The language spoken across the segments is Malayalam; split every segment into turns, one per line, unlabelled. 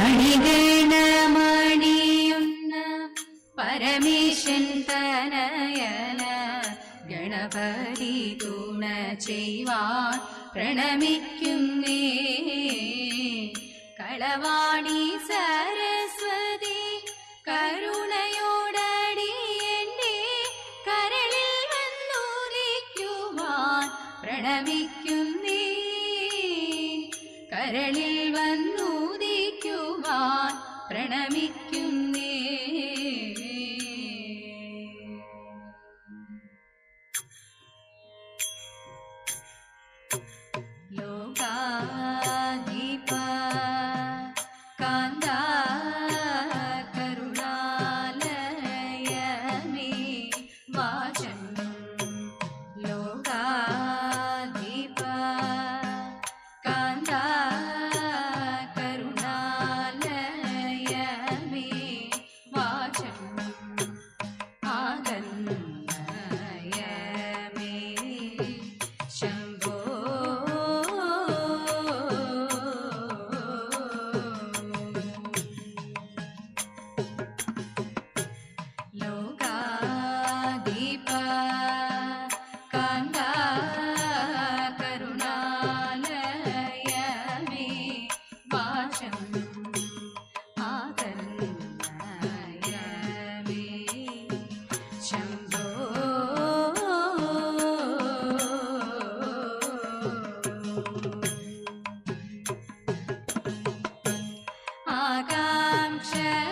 മണികണമണിയുന്ന പരമേശൻ തനയന ഗണപതി ഗുണ ചെയ്യുവാൻ പ്രണമിക്കുന്നേ. കളവാണി സരസ്വതി you share.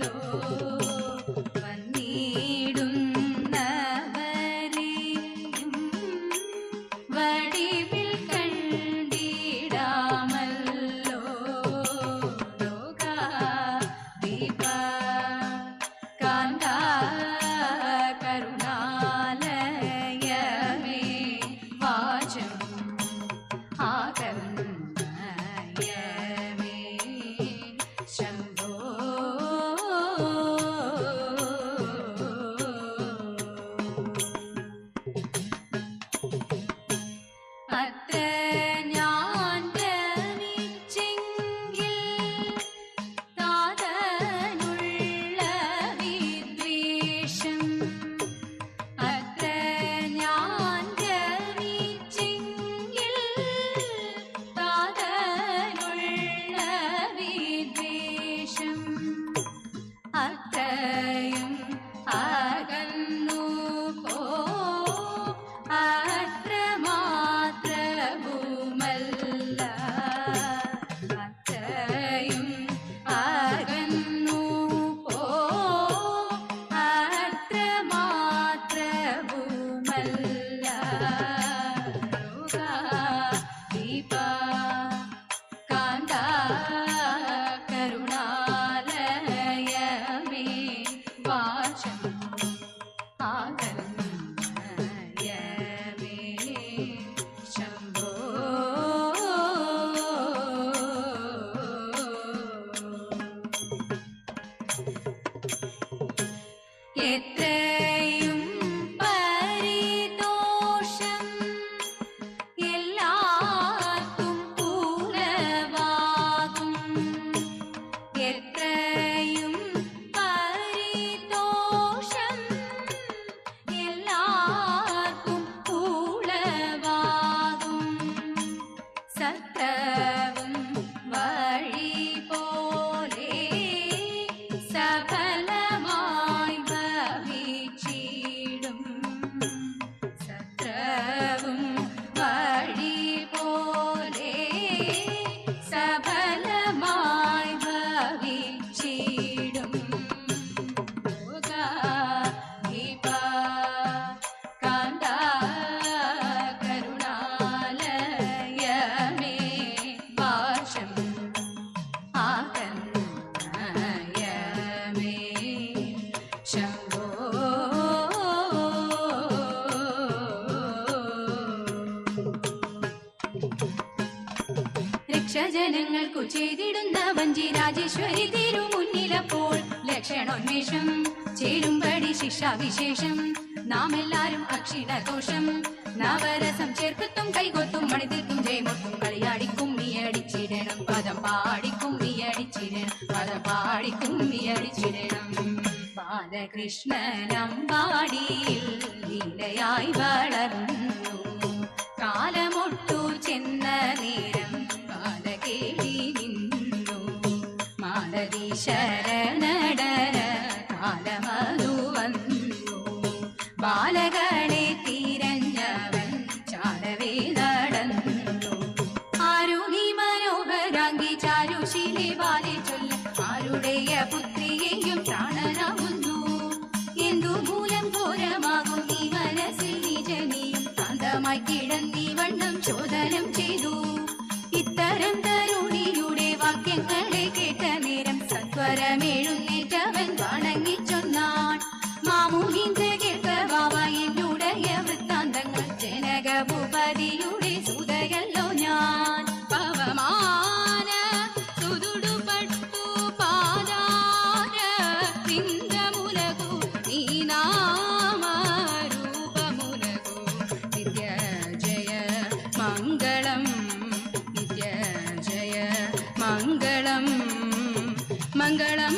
Lord. ஏற்ற ലക്ഷജനങ്ങൾക്കു ചെയ്തിടുന്ന വഞ്ചി രാജേശ്വരി തിരു മുന്നിലപ്പോൾ ലക്ഷണോന്മേഷം ചേരുംപടി ശിക്ഷാവിശേഷം നാം എല്ലാരും അക്ഷിണദോഷം നവരസം ചേർക്കത്തും കൈകൊത്തും മണിതിർത്തും ജയമൊത്തും കളിയാടിക്കും നീയടിച്ചിടണം പദം പാടിക്കും നീയടിച്ചിടണം പദം പാടിക്കും നീയടിച്ചിടണം ബാലകൃഷ്ണനമ്പാടിയിൽ ലീലയായി വളർന്നു. കാലമൊട്ടു ചെന്ന നേരം ಶರಣ ജനകഭൂപതിയുടെ സുതയല്ലോ ഞാൻ. പവമാന സുതുടുപട്ടു പാദാര പിങ്കമുലകു നീ നാമരൂപമുലകു. നിത്യ ജയ മംഗളം നിത്യ ജയ മംഗളം. മംഗളം